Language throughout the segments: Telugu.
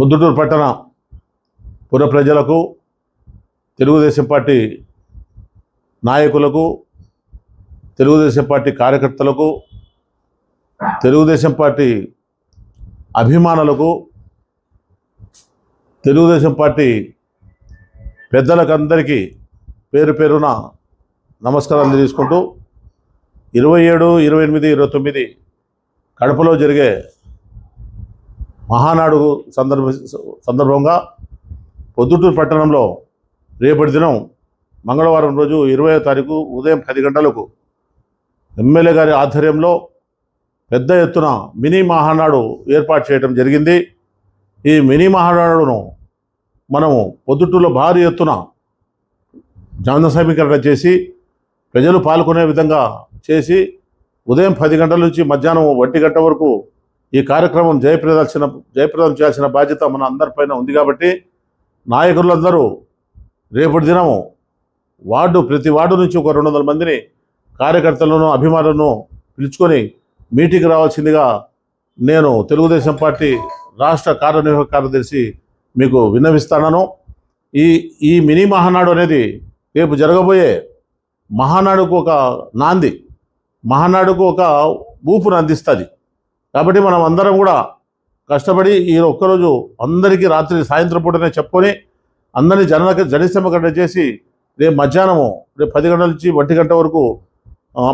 ముద్దుటూరు పట్టణ పుర ప్రజలకు తెలుగుదేశం పార్టీ నాయకులకు తెలుగుదేశం పార్టీ కార్యకర్తలకు తెలుగుదేశం పార్టీ అభిమానులకు తెలుగుదేశం పార్టీ పెద్దలకందరికీ పేరు పేరున నమస్కారాలు తీసుకుంటూ ఇరవై ఏడు ఇరవై ఎనిమిది ఇరవై తొమ్మిది కడపలో జరిగే మహానాడు సందర్భ సందర్భంగా పొద్దుటూరు పట్టణంలో రేపటి దినం మంగళవారం రోజు ఇరవై తారీఖు ఉదయం పది గంటలకు ఎమ్మెల్యే గారి ఆధ్వర్యంలో పెద్ద ఎత్తున మినీ మహానాడు ఏర్పాటు చేయడం జరిగింది. ఈ మినీ మహానాడును మనము పొద్దుటూరులో భారీ ఎత్తున జన సమీకరణ చేసి ప్రజలు పాల్గొనే విధంగా చేసి ఉదయం పది గంటల నుంచి మధ్యాహ్నం ఒంటి గంట వరకు ఈ కార్యక్రమం జయప్రదాల్సిన జయప్రదం చేయాల్సిన బాధ్యత మన అందరిపైన ఉంది కాబట్టి నాయకులందరూ రేపటి దినము వార్డు ప్రతి వార్డు నుంచి ఒక రెండు వందల మందిని కార్యకర్తలను అభిమానులను పిలుచుకొని మీటింగ్ రావాల్సిందిగా నేను తెలుగుదేశం పార్టీ రాష్ట్ర కార్యనిర్వాహక కార్యదర్శి మీకు విన్నవిస్తాను ఈ ఈ మినీ మహానాడు అనేది రేపు జరగబోయే మహానాడుకు ఒక నాంది మహానాడుకు ఒక ఊపును అందిస్తుంది. కాబట్టి మనం అందరం కూడా కష్టపడి ఈ ఒక్కరోజు అందరికీ రాత్రి సాయంత్రం పూటనే చెప్పుకొని అందరినీ జనసేమ కంటే చేసి రేపు మధ్యాహ్నము రేపు పది గంటల నుంచి ఒంటి గంట వరకు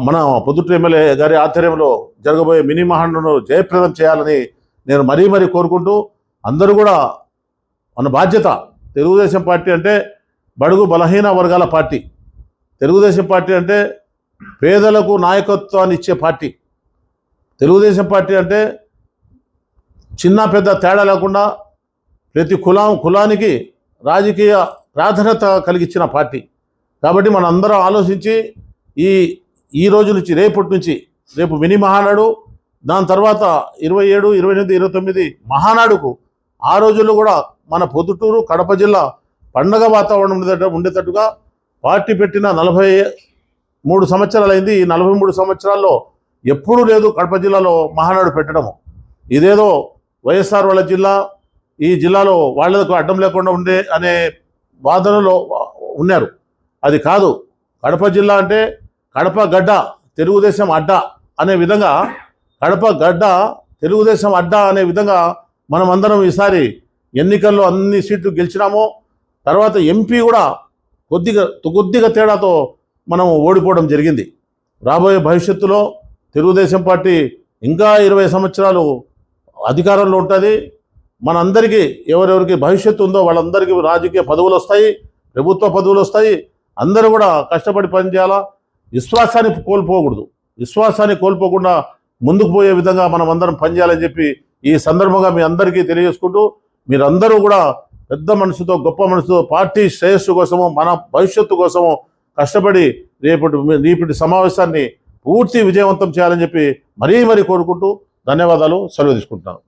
మన పొద్దుట ఎమ్మెల్యే గారి ఆధ్వర్యంలో జరగబోయే మినీ మహాండను జయప్రదం చేయాలని నేను మరీ మరీ కోరుకుంటూ అందరూ కూడా మన బాధ్యత తెలుగుదేశం పార్టీ అంటే బడుగు బలహీన వర్గాల పార్టీ. తెలుగుదేశం పార్టీ అంటే పేదలకు నాయకత్వాన్ని ఇచ్చే పార్టీ. తెలుగుదేశం పార్టీ అంటే చిన్న పెద్ద తేడా లేకుండా ప్రతి కులం కులానికి రాజకీయ ప్రాధాన్యత కలిగించిన పార్టీ. కాబట్టి మనందరం ఆలోచించి ఈ ఈ రోజు నుంచి రేపటి నుంచి రేపు మినీ మహానాడు దాని తర్వాత ఇరవై ఏడు ఇరవై ఎనిమిది ఇరవై తొమ్మిది మహానాడుకు ఆ రోజుల్లో కూడా మన పొద్దుటూరు కడప జిల్లా పండగ వాతావరణం ఉండేటట్టు ఉండేటట్టుగా పార్టీ పెట్టిన నలభై మూడు సంవత్సరాలైంది. ఈ నలభై మూడు సంవత్సరాల్లో ఎప్పుడూ లేదు కడప జిల్లాలో మహానాడు పెట్టడము. ఇదేదో వైఎస్ఆర్ వాళ్ళ జిల్లా ఈ జిల్లాలో వాళ్ళకు అడ్డం లేకుండా ఉండే అనే వాదనలో ఉన్నారు. అది కాదు. కడప జిల్లా అంటే కడప గడ్డ తెలుగుదేశం అడ్డ అనే విధంగా కడప గడ్డ తెలుగుదేశం అడ్డ అనే విధంగా మనం అందరం ఈసారి ఎన్నికల్లో అన్ని సీట్లు గెలిచినాము తర్వాత ఎంపీ కూడా కొద్దిగా కొద్దిగా తేడాతో మనం ఓడిపోవడం జరిగింది. రాబోయే భవిష్యత్తులో తెలుగుదేశం పార్టీ ఇంకా ఇరవై సంవత్సరాలు అధికారంలో ఉంటుంది. మనందరికీ ఎవరెవరికి భవిష్యత్తు ఉందో వాళ్ళందరికీ రాజకీయ పదవులు వస్తాయి ప్రభుత్వ పదవులు వస్తాయి. అందరూ కూడా కష్టపడి పనిచేయాలా విశ్వాసాన్ని కోల్పోకూడదు. విశ్వాసాన్ని కోల్పోకుండా ముందుకు పోయే విధంగా మనం అందరం పనిచేయాలని చెప్పి ఈ సందర్భంగా మీ అందరికీ తెలియజేసుకుంటూ మీరందరూ కూడా పెద్ద మనసుతో గొప్ప మనసుతో పార్టీ శ్రేయస్సు కోసము మన భవిష్యత్తు కోసము కష్టపడి రేపటి రేపటి సమావేశాన్ని పూర్తి విజయవంతం చేయాలని చెప్పి మరీ మరీ కోరుకుంటూ ధన్యవాదాలు సెలవు తీసుకుంటున్నాను.